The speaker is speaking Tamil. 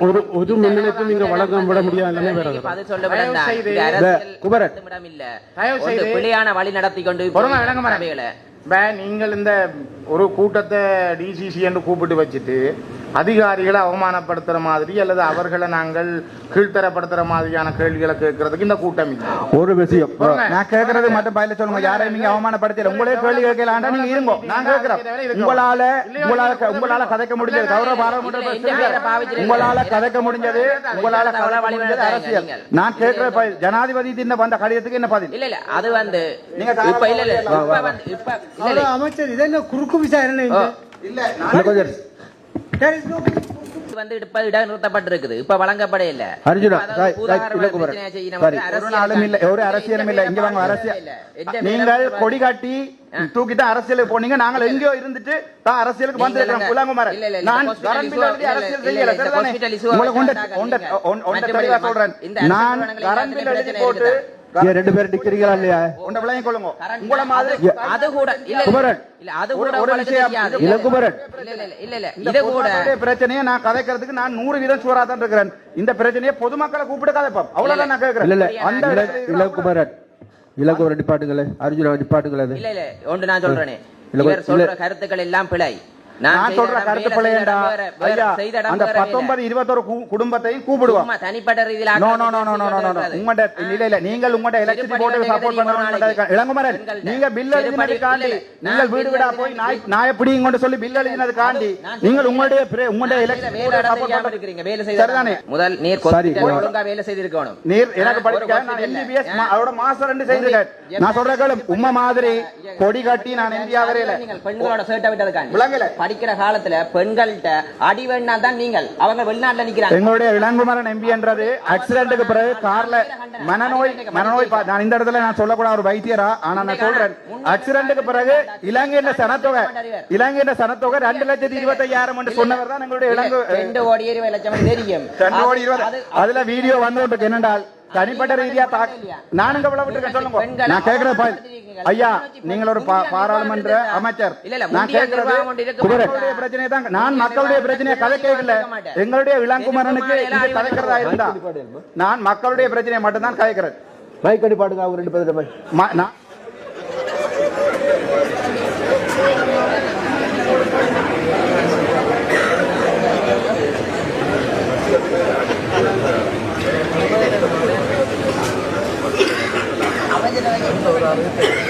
ஒரு ஒரு முன்னிலைக்கும் நீங்க வழக்கம் விட முடியாது எல்லாமே வேற செய்து- பிழையான வழி நடத்தி கொண்டு நீங்கள் இந்த ஒரு கூட்டத்தை டிசிசி என்று கூப்பிட்டு வச்சுட்டு அதிகாரிகளை அவமானப்படுத்துற மாதிரி அல்லது அவர்களை நாங்கள் கீழ்த்தரப்படுத்துற மாதிரியான கேள்விகளை கேட்கறதுக்கு இந்த கூட்டம் இல்லை. ஒரு விஷயம். நான் கேக்குறது மட்டும் பயில சொல்லுங்க. யாரையும் நீங்க அவமானப்படுத்தல உங்களே கேள்வி கேட்கலாண்டா நீங்க இருங்க. நான் கேக்குறேன் உங்களால உங்களால உங்களால கதைக்க முடிஞ்சது. கௌரவ பாராளுமன்ற. உங்களால கதைக்க முடிஞ்சது. உங்களால அரசியல். நான் கேட்கிற பதில் ஜனாதிபதி தின்ன வந்த கடிதத்துக்கு என்ன பதில்? இல்ல இல்ல. அது வந்து நீங்க இப்ப இல்ல இல்ல. இப்ப வந்து இப்ப இல்ல இல்ல. அமைச்சர் இதென்ன குறுக்கு விசாரணை இல்ல கொஞ்சம் இது வந்து இடைநிறுத்தப்பட்டிருக்குது இப்ப வழங்கப்பட இல்ல. அர்ஜுனா ஒரு நாளும் ஒரு அரசியலும் இங்க வாங்க அரசியல். நீங்கள் கொடி காட்டி தூக்கி தான் அரசியலுக்கு போனீங்க நாங்கள் எங்கேயோ இருந்துட்டு தான் அரசியலுக்கு வந்திருக்கிறோம் இந்த நான் கரண்ட் பில் எழுதி அரசியல் செய்யல சரிதானே? சொல்றேன். நான் கரண்ட் பில் எழுதி போட்டு? ரெண்டு பேரும் டிக்கிறீங்களா இல்லையா? உண்ட விளையம் கொள்ளுங்க. உங்களை மாதிரி அது கூட இல்ல குமரன். இல்ல அது ஒரு- கூட ஒரு உங்களுக்கு விஷயம் தெரியாது. இல்ல குமரன். இல்ல இல்ல இல்ல இல்ல இந்த இது கூட பொதுமக்களுடைய பிரச்சனையை நான் கதைக்கிறதுக்கு நான் நூறு வீதம் சுவரா தான் இருக்கிறேன். இந்த பிரச்சனையை பொதுமக்களை கூப்பிட்டு கதைப்போம். அவ்வளவுதான் நான் கேட்கிறேன். இல்ல இல்ல. அந்த இல- இடத்துல இளகுமரன். இளகுமரன் நிப்பாட்டுங்களே. அர்ஜுனா நிப்பாட்டுங்களே. இல்ல இல்ல ஒன்று நான் சொல்றேனே. இல்ல, இவர் இல்ல. சொல்ற கருத்துக்கள் எல்லாம் பிழை. நான் சொல்ற கருத்து பிள்ளையண்டா ஐயா அந்த. பத்தொன்பது இருபத்தொரு குடும்பத்தையும் கூப்பிடுவோம் தனிப்பட்ட ரீதியில் no no no no no no no கூடாது. உங்கள்ட்ட இல்ல இல்ல நீங்கள் உங்கள்ட்ட எலக்ட்ரிசிட்டி திருப்பதி போர்டு வந்து சப்போர்ட் நாளைக்கு? இளங்குமரன். நீங்க பில். நீங்கள் வீடு வீடா போய் எழுதினது நாய் சொல்லி பில் எழுதினதுக்காண்டி நான் நீங்கள் உங்களுடைய உங்களுடைய வேலை எலக்ட்ரிசிட்டி போர்டு சப்போர்ட் செய்த சரிதானே முதல் நீர் சரி, கொஸ்டின் ஒரு- ஒழுங்கா வேலை செய்திருக்கணும் நீர் எனக்கு படிக்க நான். எம்பிபிஎஸ் மாசம் ரெண்டு செய்திருக்கேன் நான் சொல்ற கேளு உம்மை மாதிரி கொடி கட்டி நான் எம்பியா வரையில நீங்கள் பெண்களோட சேட்டை விட்டதுக்காண்டி விளங்கல. படிக்கிற காலத்துல பெண்கள்கிட்ட அடி வேணா தான் நீங்கள். அவங்க வெளிநாட்டுல நிக்கிறாங்க. எங்களுடைய இளங்குமரன் எம்பி என்றது ஆக்சிடென்ட்டுக்கு பிறகு கார்ல மனநோய் மனநோய் நான் இந்த இடத்துல நான் சொல்லக்கூடாத ஒரு வைத்தியரா? ஆனா நான் சொல்றேன். ஆக்சிடென்ட்டுக்கு பிறகு இலங்கையின் சனத்தொகை. இலங்கையின் சனத்தொகை ரெண்டு லட்சத்தி இருபத்தி ஐயாயிரம் என்று சொன்னவர் தான் எங்களுடைய இளங்கு ரெண்டு கோடி இருபது லட்சம் தெரியும். ரெண்டு கோடி இருபது. அது- அதுல வீடியோ வந்து என்னென்றால் தனிப்பட்ட ரீதியா தாக்- நான் இங்க விளவிட்டு இருக்கேன் சொல்லுங்க நான் கேட்கிறேன் பாரு. ஐயா நீங்கள் ஒரு பாராளுமன்ற அமைச்சர். நான் கேட்கிறது பிரச்சனையை தான். நான் மக்களுடைய பிரச்சனையை கதை கேட்கல எங்களுடைய இளங்குமரனுக்கு கதைக்கிறதா இருந்தா. நான் மக்களுடைய பிரச்சனையை மட்டும்தான் கதைக்கிறேன் மைக் அடிப்பாடுங்க அவங்க ரெண்டு பேரும் ம- நான் ಅಂತ ಅವ್ರು